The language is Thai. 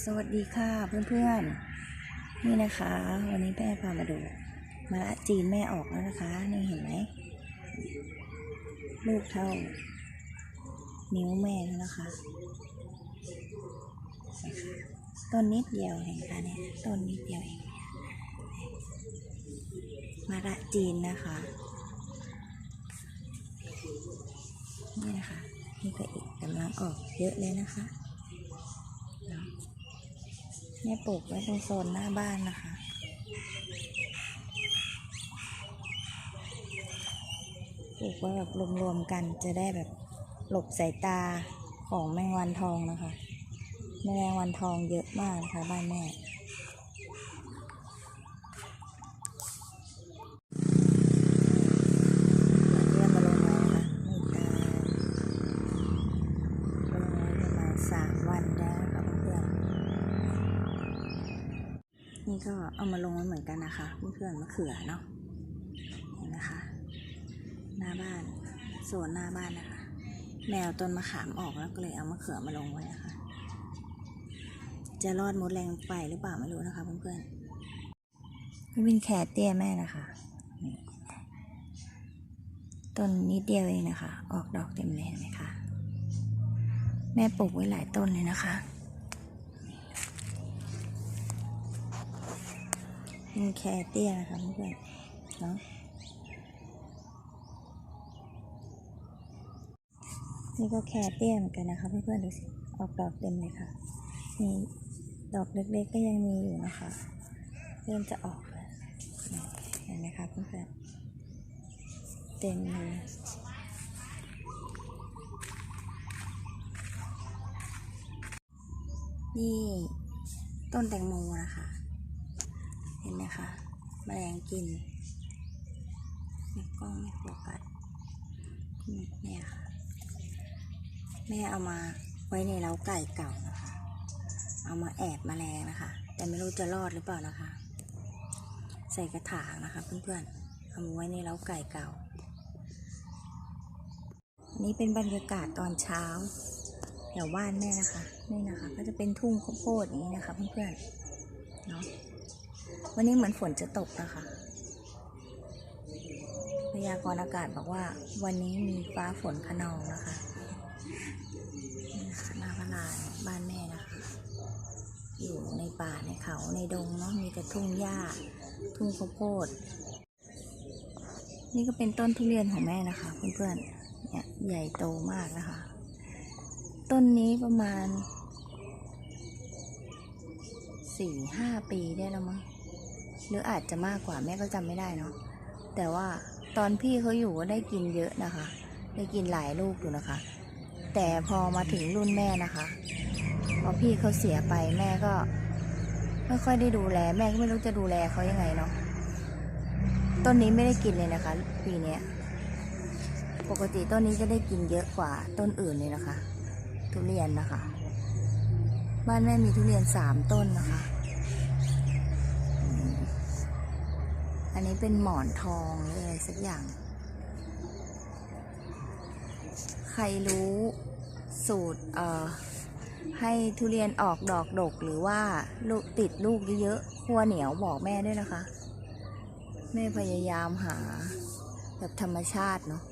สวัสดีค่ะเพื่อนๆ นี่นะคะ วันนี้แม่พามาดูมะละจีนแม่ออกแล้วนะคะ นี่เห็นไหมลูกเท่า นิ้วแม่แล้วนะคะ ต้นนิดเดียวเองค่ะเนี่ยต้นนิดเดียวเองมะละจีนนะคะ นี่นะคะ นี่ก็อีกกำลังออกเยอะเลยนะคะ แม่ปลูกไว้ตรงโซนหน้าบ้านนะคะ ปลูกไว้แบบรวมๆกันจะได้แบบหลบสายตาของแมงวันทองนะคะ แมลงวันทองเยอะมากนะคะบ้านแม่เยี่ยมมาลงไว้นะคะไม่ตายลงไว้ประมาณสามวันแล้ว นี่ก็เอามาลงไว้เหมือนกันนะคะเพื่อนๆมะเขือเนาะเห็นนะคะหน้าบ้านส่วนหน้าบ้านนะคะ แมวต้นมะขามออกแล้วก็เลยเอามะเขือมาลงไว้นะคะ จะรอดมดแรงไฟหรือเปล่าไม่รู้นะคะเพื่อนๆนี่เป็นแครเตี้ยแม่นะคะต้นนิดเดียวเองนะคะ ออกดอกเต็มเลยเห็นไหมคะ แม่ปลูกไว้หลายต้นเลยนะคะ เป็นแครเตี้ยนะคะเพื่อนเนาะนี่ก็แครเตี้ยเหมือนกันนะคะเพื่อนๆดูสิออกดอกเต็มเลยค่ะมีดอกเล็กๆก็ยังมีอยู่นะคะ เริ่มจะออกแล้วเห็นไหมคะเพื่อนๆเต็มเลยนี่ต้นแตงโมนะคะ นไหมคะแมลงกินในกล้องไม่โฟกัสเนี่ยค่ะ แม่เอามาไว้ในเล้าไก่เก่านะคะ เอามาแอบแมลงนะคะ แต่ไม่รู้จะรอดหรือเปล่านะคะ ใส่กระถางนะคะเพื่อนๆ เอามาไว้ในเล้าไก่เก่า อันนี้เป็นบรรยากาศตอนเช้าแถวบ้านแม่นะคะ นี่นะคะ ก็จะเป็นทุ่งข้าวโพดอย่างนี้นะคะเพื่อนๆ เนาะ วันนี้เหมือนฝนจะตกนะคะ พยากรณ์อากาศบอกว่า วันนี้มีฟ้าฝนคะนองนะคะนี่นะคะหน้าพลานบ้านแม่นะคะ อยู่ในป่าในเขาในดงเนาะมีแต่ทุ่งหญ้า ทุ่งข้าวโพด นี่ก็เป็นต้นทุเรียนของแม่นะคะ เพื่อนๆเนี่ยใหญ่โตมากนะคะ ต้นนี้ประมาณสี่ห้าปีได้แล้วมั้ง หรืออาจจะมากกว่าแม่ก็จำไม่ได้เนาะแต่ว่าตอนพี่เขาอยู่ก็ได้กินเยอะนะคะ ได้กินหลายลูกอยู่นะคะ แต่พอมาถึงรุ่นแม่นะคะพอพี่เขาเสียไปแม่ก็ไม่ค่อยได้ดูแล แม่ก็ไม่รู้จะดูแลเขายังไงเนาะต้นนี้ไม่ได้กินเลยนะคะ ปีเนี้ยปกติต้นนี้จะได้กินเยอะกว่าต้นอื่นเลยนะคะ ทุเรียนนะคะ บ้านแม่มีทุเรียนสามต้นนะคะอืม อันนี้เป็นหมอนทองหรืออะไรสักอย่าง ใครรู้สูตรเอ่อให้ทุเรียนออกดอกดกหรือว่าลูกติดลูกเยอะๆขั้วเหนียวบอกแม่ด้วยนะคะ แม่พยายามหาแบบธรรมชาติเนาะ